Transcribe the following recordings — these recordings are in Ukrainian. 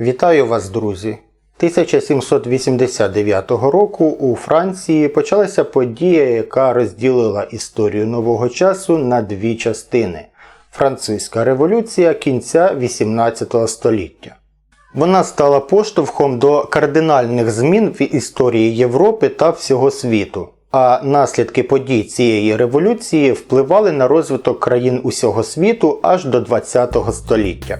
Вітаю вас, друзі! 1789 року у Франції почалася подія, яка розділила історію нового часу на дві частини Французька революція кінця 18 століття. Вона стала поштовхом до кардинальних змін в історії Європи та всього світу. А наслідки подій цієї революції впливали на розвиток країн усього світу аж до ХХ століття.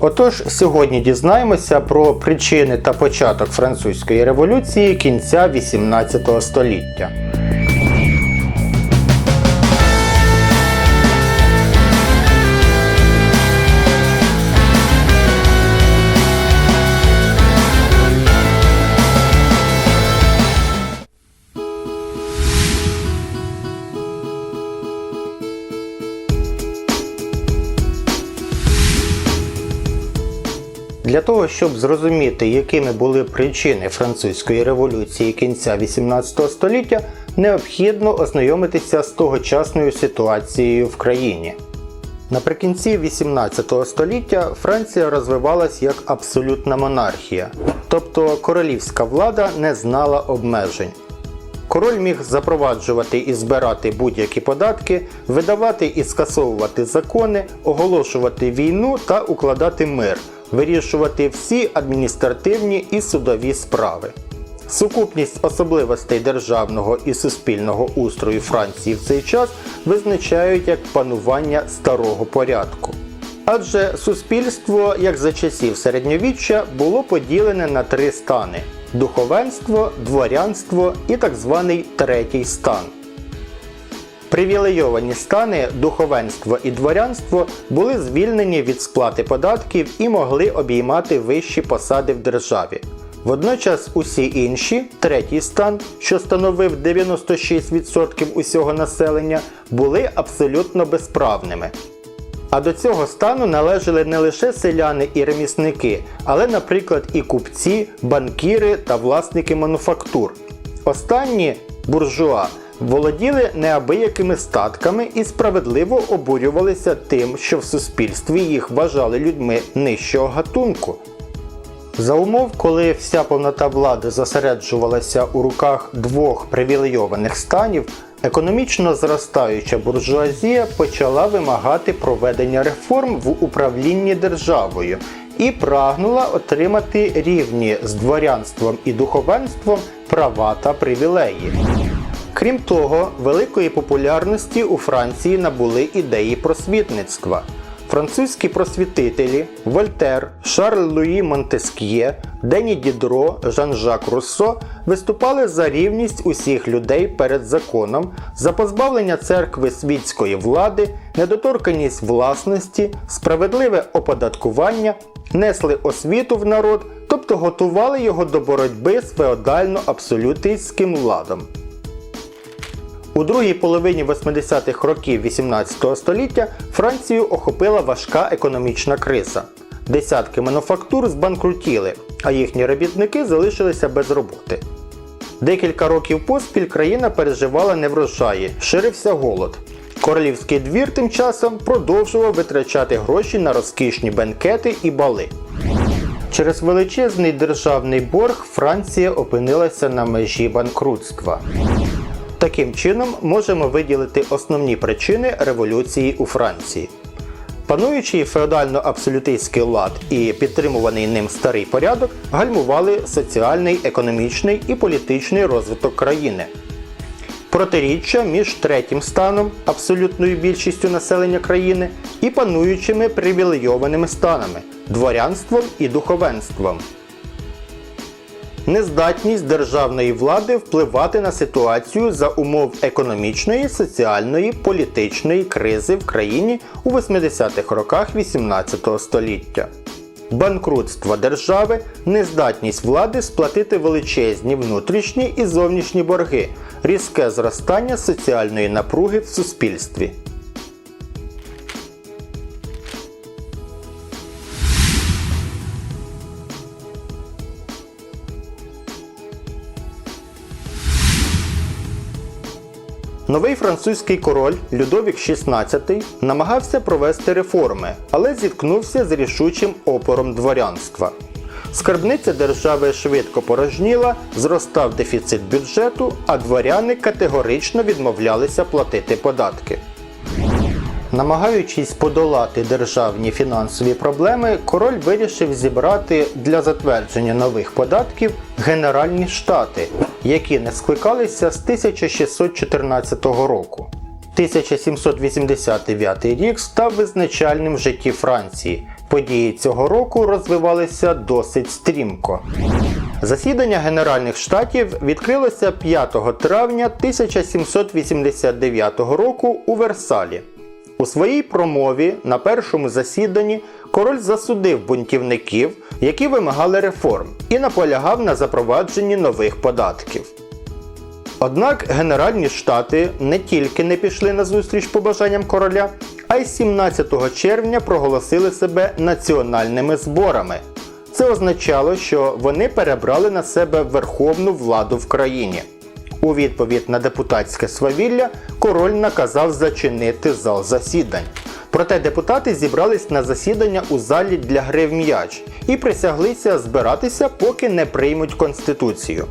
Отож, сьогодні дізнаємося про причини та початок французької революції кінця 18 століття. Для того, щоб зрозуміти, якими були причини французької революції кінця 18 століття, необхідно ознайомитися з тогочасною ситуацією в країні. Наприкінці 18 століття Франція розвивалась як абсолютна монархія, тобто королівська влада не знала обмежень. Король міг запроваджувати і збирати будь-які податки, видавати і скасовувати закони, оголошувати війну та укладати мир, вирішувати всі адміністративні і судові справи. Сукупність особливостей державного і суспільного устрою Франції в цей час визначають як панування старого порядку. Адже суспільство, як за часів середньовіччя, було поділене на три стани: духовенство, дворянство і так званий третій стан. Привілейовані стани, духовенство і дворянство були звільнені від сплати податків і могли обіймати вищі посади в державі. Водночас усі інші, третій стан, що становив 96% усього населення, були абсолютно безправними. А до цього стану належали не лише селяни і ремісники, але, наприклад, і купці, банкіри та власники мануфактур. Останні буржуа володіли неабиякими статками і справедливо обурювалися тим, що в суспільстві їх вважали людьми нижчого гатунку. За умов, коли вся повнота влади зосереджувалася у руках двох привілейованих станів, економічно зростаюча буржуазія почала вимагати проведення реформ в управлінні державою і прагнула отримати рівні з дворянством і духовенством права та привілеї. Крім того, великої популярності у Франції набули ідеї просвітництва. Французькі просвітителі Вольтер, Шарль Луї Монтеск'є, Дені Дідро, Жан-Жак Руссо виступали за рівність усіх людей перед законом, за позбавлення церкви світської влади, недоторканність власності, справедливе оподаткування, несли освіту в народ, тобто готували його до боротьби з феодально-абсолютистським ладом. У другій половині 80-х років 18 століття Францію охопила важка економічна криза. Десятки мануфактур збанкрутіли, а їхні робітники залишилися без роботи. Декілька років поспіль країна переживала неврожаї, ширився голод. Королівський двір тим часом продовжував витрачати гроші на розкішні бенкети і бали. Через величезний державний борг Франція опинилася на межі банкрутства. Таким чином можемо виділити основні причини революції у Франції. Пануючий феодально-абсолютистський лад і підтримуваний ним старий порядок гальмували соціальний, економічний і політичний розвиток країни. Протиріччя між третім станом, абсолютною більшістю населення країни, і пануючими привілейованими станами дворянством і духовенством. Нездатність державної влади впливати на ситуацію за умов економічної, соціальної, політичної кризи в країні у 80-х роках 18 століття. Банкрутство держави, нездатність влади сплатити величезні внутрішні і зовнішні борги, різке зростання соціальної напруги в суспільстві. Новий французький король Людовік XVI намагався провести реформи, але зіткнувся з рішучим опором дворянства. скарбниця держави швидко порожніла, зростав дефіцит бюджету, а дворяни категорично відмовлялися платити податки. Намагаючись подолати державні фінансові проблеми, король вирішив зібрати для затвердження нових податків Генеральні штати, які не скликалися з 1614 року. 1789 рік став визначальним в житті Франції. Події цього року розвивалися досить стрімко. Засідання Генеральних штатів відкрилося 5 травня 1789 року у Версалі. У своїй промові на першому засіданні король засудив бунтівників, які вимагали реформ, і наполягав на запровадженні нових податків. Однак Генеральні штати не тільки не пішли на зустріч побажанням короля, а й 17 червня проголосили себе національними зборами. Це означало, що вони перебрали на себе верховну владу в країні. У відповідь на депутатське свавілля король наказав зачинити зал засідань. Проте депутати зібрались на засідання у залі для гри в м'яч і присяглися збиратися, поки не приймуть конституцію.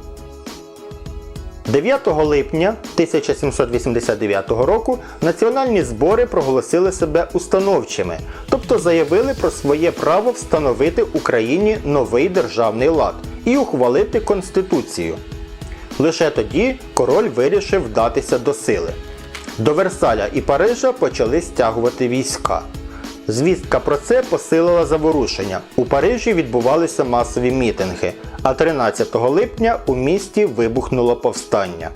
9 липня 1789 року національні збори проголосили себе установчими, тобто заявили про своє право встановити Україні новий державний лад і ухвалити конституцію. Лише тоді король вирішив вдатися до сили. До Версаля і Парижа почали стягувати війська. Звістка про це посилила заворушення. У Парижі відбувалися масові мітинги, а 13 липня у місті вибухнуло повстання.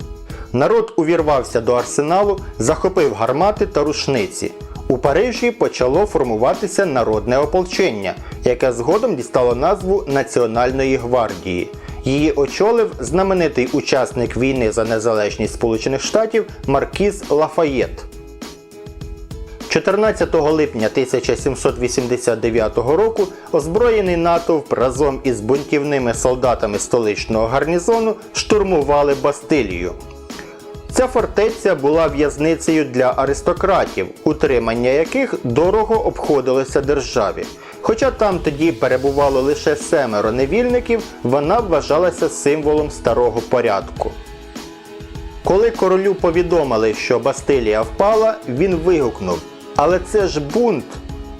Народ увірвався до арсеналу, захопив гармати та рушниці. У Парижі почало формуватися народне ополчення, яке згодом дістало назву Національної гвардії. Її очолив знаменитий учасник війни за незалежність Сполучених Штатів Маркіз Лафаєт. 14 липня 1789 року озброєний натовп разом із бунтівними солдатами столичного гарнізону штурмували Бастилію. Ця фортеця була в'язницею для аристократів, утримання яких дорого обходилося державі. Хоча там тоді перебувало лише семеро невільників, вона вважалася символом старого порядку. Коли королю повідомили, що Бастилія впала, він вигукнув: Але це ж бунт!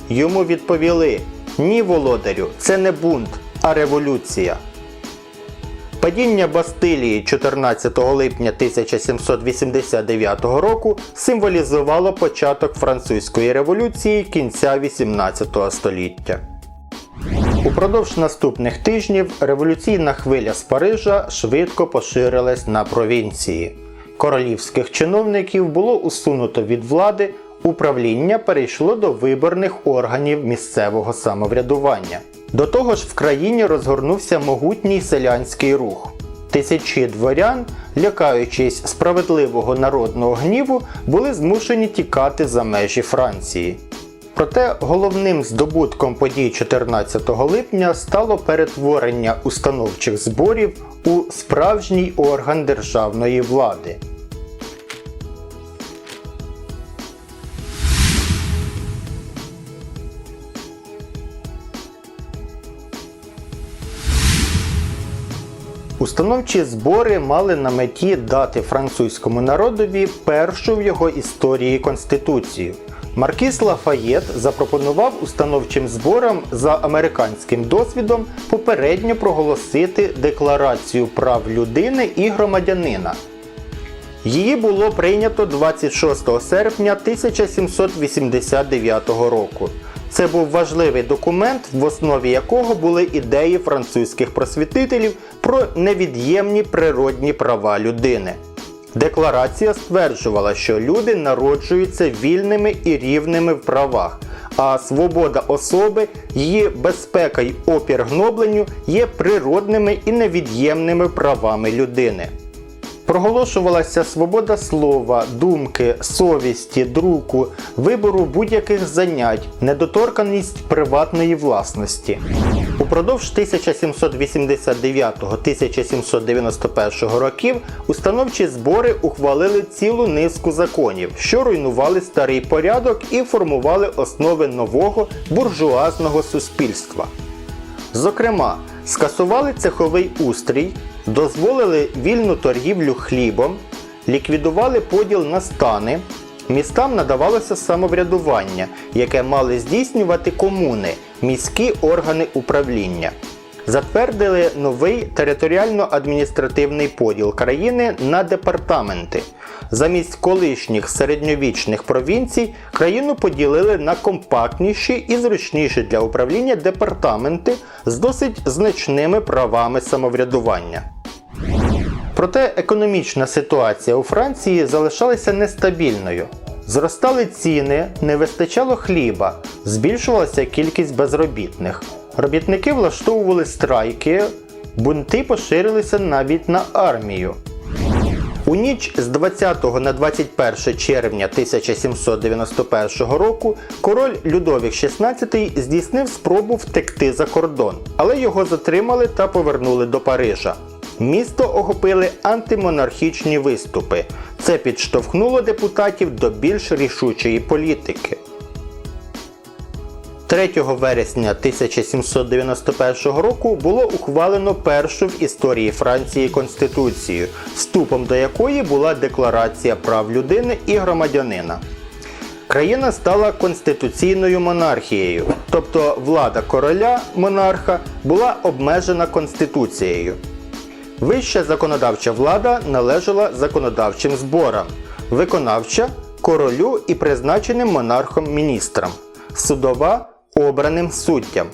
Йому відповіли: Ні, володарю, це не бунт, а революція. Падіння Бастилії 14 липня 1789 року символізувало початок французької революції кінця 18 століття. Упродовж наступних тижнів революційна хвиля з Парижа швидко поширилась на провінції. Королівських чиновників було усунуто від влади, управління перейшло до виборних органів місцевого самоврядування. До того ж, в країні розгорнувся могутній селянський рух. Тисячі дворян, лякаючись справедливого народного гніву, були змушені тікати за межі Франції. Проте головним здобутком подій 14 липня стало перетворення установчих зборів у справжній орган державної влади. Установчі збори мали на меті дати французькому народові першу в його історії конституцію. Маркіс Лафаєт запропонував установчим зборам за американським досвідом попередньо проголосити Декларацію прав людини і громадянина. Її було прийнято 26 серпня 1789 року. Це був важливий документ, в основі якого були ідеї французьких просвітителів про невід'ємні природні права людини. Декларація стверджувала, що люди народжуються вільними і рівними в правах, а свобода особи, її безпека й опір гнобленню є природними і невід'ємними правами людини. Проголошувалася свобода слова, думки, совісті, друку, вибору будь-яких занять, недоторканість приватної власності. Упродовж 1789-1791 років установчі збори ухвалили цілу низку законів, що руйнували старий порядок і формували основи нового буржуазного суспільства. Зокрема, скасували цеховий устрій, дозволили вільну торгівлю хлібом, ліквідували поділ на стани. Містам надавалося самоврядування, яке мали здійснювати комуни, міські органи управління. Затвердили новий територіально-адміністративний поділ країни на департаменти. Замість колишніх середньовічних провінцій країну поділили на компактніші і зручніші для управління департаменти з досить значними правами самоврядування. Проте економічна ситуація у Франції залишалася нестабільною. Зростали ціни, не вистачало хліба, збільшувалася кількість безробітних. Робітники влаштовували страйки, бунти поширилися навіть на армію. У ніч з 20 на 21 червня 1791 року король Людовік XVI здійснив спробу втекти за кордон, але його затримали та повернули до Парижа. Місто охопили антимонархічні виступи. Це підштовхнуло депутатів до більш рішучої політики. 3 вересня 1791 року було ухвалено першу в історії Франції конституцію, вступом до якої була Декларація прав людини і громадянина. Країна стала конституційною монархією, тобто влада короля монарха була обмежена конституцією. Вища законодавча влада належала законодавчим зборам, виконавча королю і призначеним монархом міністрам, судова обраним суддям.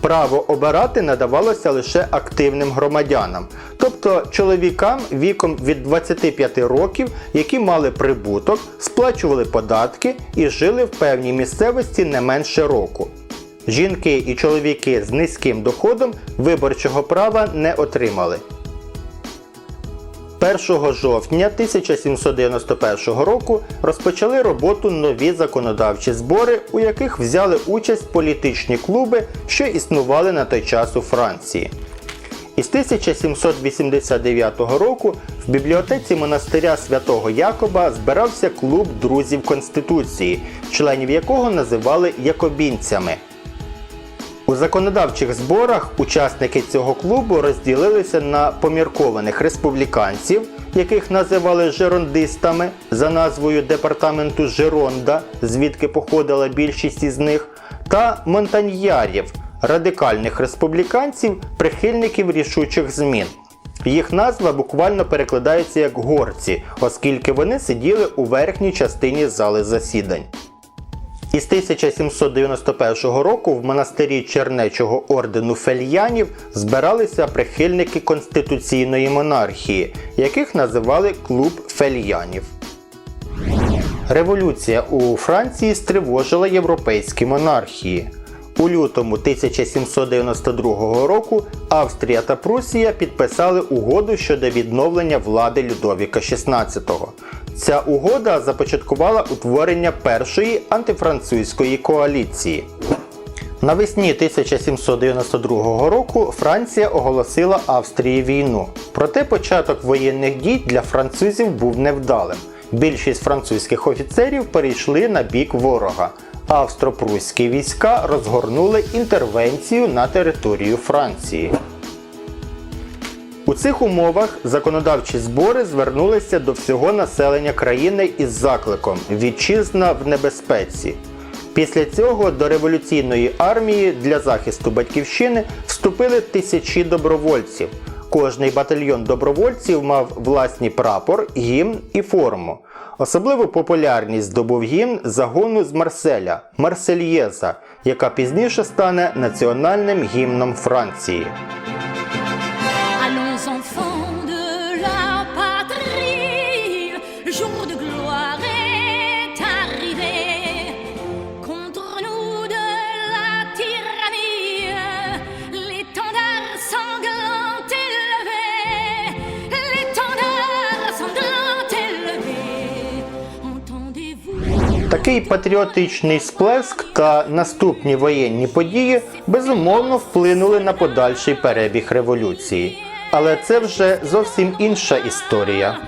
Право обирати надавалося лише активним громадянам, тобто чоловікам віком від 25 років, які мали прибуток, сплачували податки і жили в певній місцевості не менше року. Жінки і чоловіки з низьким доходом виборчого права не отримали. 1 жовтня 1791 року розпочали роботу нові законодавчі збори, у яких взяли участь політичні клуби, що існували на той час у Франції. Із 1789 року в бібліотеці монастиря святого Якоба збирався клуб друзів Конституції, членів якого називали якобінцями. У законодавчих зборах учасники цього клубу розділилися на поміркованих республіканців, яких називали жерондистами за назвою департаменту Жеронда, звідки походила більшість із них, та монтаньярів, радикальних республіканців, прихильників рішучих змін. Їх назва буквально перекладається як горці, оскільки вони сиділи у верхній частині зали засідань. Із 1791 року в монастирі Чернечого ордену фельянів збиралися прихильники конституційної монархії, яких називали клуб фельянів. Революція у Франції стривожила європейські монархії. У лютому 1792 року Австрія та Прусія підписали угоду щодо відновлення влади Людовіка XVI. Ця угода започаткувала утворення першої антифранцузької коаліції. Навесні 1792 року Франція оголосила Австрії війну. Проте початок воєнних дій для французів був невдалим. Більшість французьких офіцерів перейшли на бік ворога. Австро-прусські війська розгорнули інтервенцію на територію Франції. У цих умовах законодавчі збори звернулися до всього населення країни із закликом Вітчизна в небезпеці. Після цього до революційної армії для захисту батьківщини вступили тисячі добровольців. Кожний батальйон добровольців мав власний прапор, гімн і форму. Особливу популярність здобув гімн загону з Марселя Марсельєза, яка пізніше стане національним гімном Франції. Такий патріотичний сплеск та наступні воєнні події безумовно вплинули на подальший перебіг революції. Але це вже зовсім інша історія.